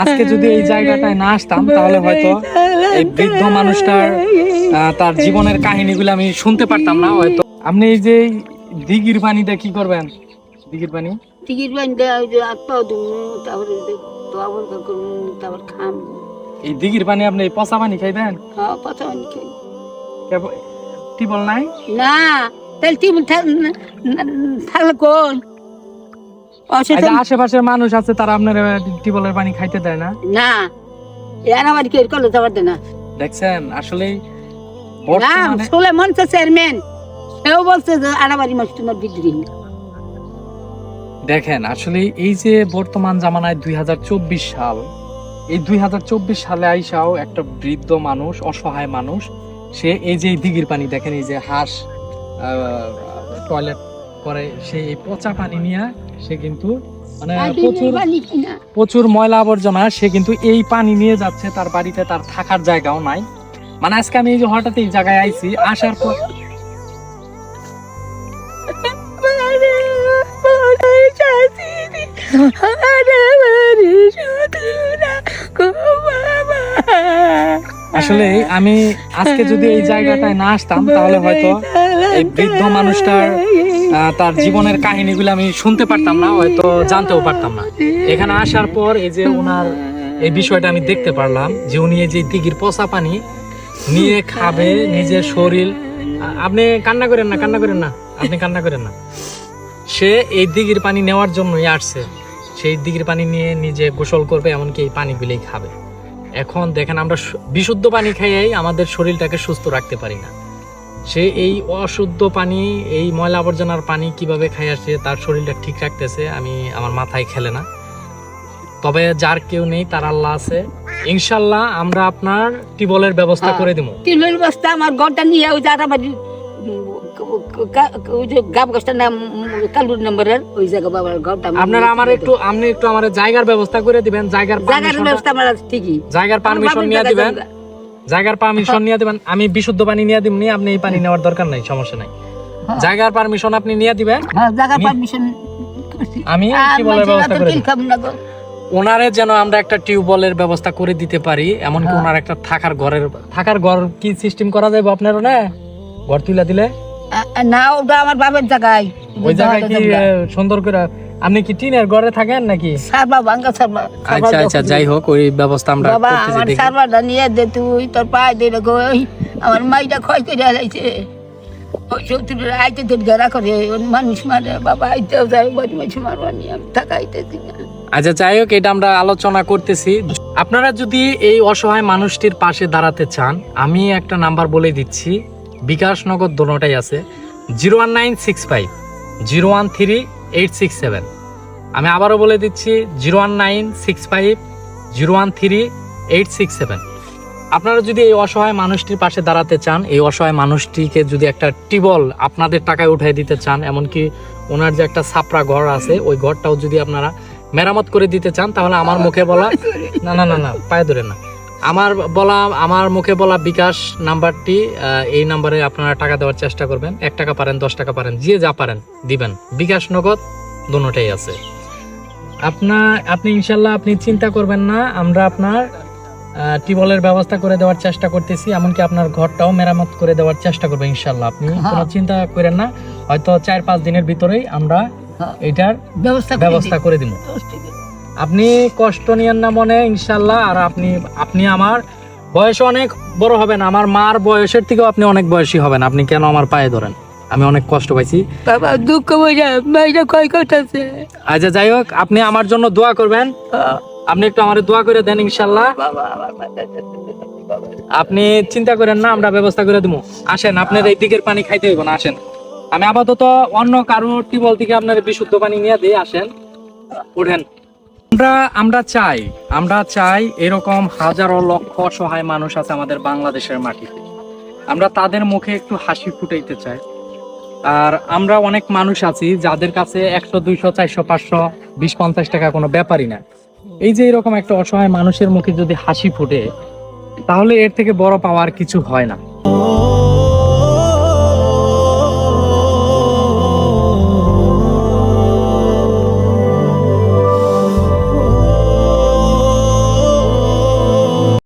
আজকে যদি এই জায়গাটায় না আসতাম তাহলে হয়তো এই বৃদ্ধ মানুষটার তার জীবনের কাহিনীগুলো আমি শুনতে পারতাম না হয়তো। আপনি এই যে দিঘির পানিটা কি করবেন? দিঘির পানি? পাও তারপরে দোয়া তারপর খাম এই দিঘির পানি আপনি এই পচা পানি খাইবেন? হ্যাঁ পথে অনেক খাই। টিবল নাই? না তাহলে টিকিট থাকলে কোন? আশেপাশের মানুষ আছে তারা আপনার পানি খাইতে দেয় না? না। এর আমার কি করলে যাবার না? দেখছেন আসলে না শুলে চেয়ারম্যান। সেও বলছে যে আড়াবাড়ি তোমার বিদ্রোহী। দেখেন আসলে এই যে বর্তমান জামানায় দুই সাল এই দুই হাজার চব্বিশ সালে আইসাও একটা বৃদ্ধ মানুষ অসহায় মানুষ। সে এই যে দিঘির পানি দেখেন এই যে হাঁস টয়লেট করে সে এই পচা পানি নিয়ে সে কিন্তু মানে প্রচুর প্রচুর ময়লা আবর্জনা সে কিন্তু এই পানি নিয়ে যাচ্ছে তার বাড়িতে তার থাকার জায়গাও নাই মানে আজকে আমি এই যে হঠাৎ এই জায়গায় আইছি আসার পর আসলে আমি আজকে যদি এই জায়গাটায় না আসতাম, তাহলে হয়তো এই বৃদ্ধ মানুষটার তার জীবনের কাহিনীগুলো আমি শুনতে পারতাম না, হয়তো জানতেও পারতাম না। এখানে আসার পর এই যে ওনার এই বিষয়টা আমি দেখতে পারলাম, যে উনি এই যে দিঘির পচা পানি নিয়ে খাবে নিজের শরীর। আপনি কান্না করেন না, কান্না করেন না, আপনি কান্না করেন না। সে এই দিঘির পানি নেওয়ার জন্যই আসছে। সেই দিঘির পানি নিয়ে নিজে গোসল করবে, এমনকি এই পানিগুলোই খাবে। এখন দেখেন আমরা বিশুদ্ধ পানি খাইয়েই আমাদের শরীরটাকে সুস্থ রাখতে পারি না। সে এই অশুদ্ধ পানি এই ময়লা আবর্জনার পানি কীভাবে খাই আসছে তার শরীরটা ঠিক রাখতেছে আমি আমার মাথায় খেলে না। তবে যার কেউ নেই তার আল্লাহ আছে। ইনশাল্লাহ আমরা আপনার টিবলের ব্যবস্থা করে দিব। বস্তা আমার ঘরটা নিয়ে ওই যে আড়াবাড়ি ওই যে গাব গাছটার নাম কালুর নম্বরের ওই জায়গা বাবার ঘরটা আপনারা আমার একটু আপনি একটু আমার জায়গার ব্যবস্থা করে দিবেন জায়গার জায়গার ব্যবস্থা আমার ঠিকই জায়গার পারমিশন নিয়ে দিবেন। জায়গার পারমিশন নিয়ে দিবেন। আমি বিশুদ্ধ পানি নিয়ে দিবনি আপনি এই পানি নেওয়ার দরকার নাই সমস্যা নাই। হ্যাঁ। জায়গার পারমিশন আপনি নিয়ে দিবেন। হ্যাঁ জায়গার পারমিশন আমি ব্যবস্থা করে ওনারে যেন আমরা একটা টিউবওয়েলের ব্যবস্থা করে দিতে পারি এমনকি হ্যাঁ। ওনার একটা থাকার ঘরের থাকার ঘর কি সিস্টেম করা যাবে আপনার না? ঘর তুলে দিলে? না ওটা আমার বাবার জায়গায়। ওই জায়গায় কি সুন্দর করে আপনি কি টিনের ঘরে থাকেন নাকি? সারবা ভাঙ্গা সারবা আচ্ছা আচ্ছা যাই হোক ওই ব্যবস্থা আমরা বাবা আমার সারবাটা নিয়ে দে তুই তোর পায়ে দে গো আমার মাইটা ক্ষয় করে ওই শত্রুরা আইতে ঘেরা করে মানুষ মারে বাবা আইতেও যায় মারবা নিয়ে আমি থাকাইতেছি না। আচ্ছা যাই হোক এটা আমরা আলোচনা করতেছি। আপনারা যদি এই অসহায় মানুষটির পাশে দাঁড়াতে চান আমি একটা নাম্বার বলে দিচ্ছি। বিকাশ নগর দোনোটাই আছে। Zero one nine six five, zero one three eight six seven. আমি আবারও বলে দিচ্ছি, zero one nine six five, zero one three eight six seven. আপনারা যদি এই অসহায় মানুষটির পাশে দাঁড়াতে চান, এই অসহায় মানুষটিকে যদি একটা টিবল আপনাদের টাকায় উঠাই দিতে চান, এমনকি ওনার যে একটা ছাপড়া ঘর আছে, ওই ঘরটাও যদি আপনারা মেরামত করে দিতে চান, তাহলে আমার মুখে বলা না না না না, পায়ে ধরে না। আমার বলা আমার মুখে বলা বিকাশ নাম্বারটি এই নাম্বারে আপনারা টাকা দেওয়ার চেষ্টা করবেন। এক টাকা পারেন দশ টাকা পারেন যে যা পারেন দিবেন। বিকাশ নগদ দুটোটাই আছে। আপনার আপনি ইনশাল্লাহ আপনি চিন্তা করবেন না আমরা আপনার টিবলের ব্যবস্থা করে দেওয়ার চেষ্টা করতেছি এমনকি আপনার ঘরটাও মেরামত করে দেওয়ার চেষ্টা করব ইনশাল্লাহ। আপনি কোনো চিন্তা করেন না হয়তো চার পাঁচ দিনের ভিতরেই আমরা হ্যাঁ। এটার ব্যবস্থা ব্যবস্থা করে দিব। আপনি কষ্ট নিয়েন না মনে ইনশাল্লাহ। আর আপনি আপনি আমার বয়স অনেক বড় হবেন। আমার মার বয়সের থেকেও আপনি অনেক বয়সী হবেন। আপনি কেন আমার পায়ে ধরেন? আমি অনেক কষ্ট পাইছি। বাবা দুঃখ বোঝা মাইটা ক্ষয় করতেছে আচ্ছা যাই হোক আপনি আমার জন্য দোয়া করবেন। আপনি একটু আমার দোয়া করে দেন ইনশাল্লাহ। আপনি চিন্তা করেন না আমরা ব্যবস্থা করে দেবো আসেন আপনার এই দিকের পানি খাইতে হইব না আসেন। আমি আপাতত অন্য কারও টিবল থেকে আপনার বিশুদ্ধ পানি নিয়ে দিয়ে আসেন। উঠেন। আমরা আমরা চাই আমরা চাই এরকম হাজারো লক্ষ অসহায় মানুষ আছে আমাদের বাংলাদেশের মাটিতে। আমরা তাদের মুখে একটু হাসি ফুটাইতে চাই। আর আমরা অনেক মানুষ আছি যাদের কাছে একশো, দুইশো, চারশো, পাঁচশো, বিশ, পঞ্চাশ টাকা কোনো ব্যাপারই না। এই যে এরকম একটা অসহায় মানুষের মুখে যদি হাসি ফুটে, তাহলে এর থেকে বড় পাওয়ার কিছু হয় না।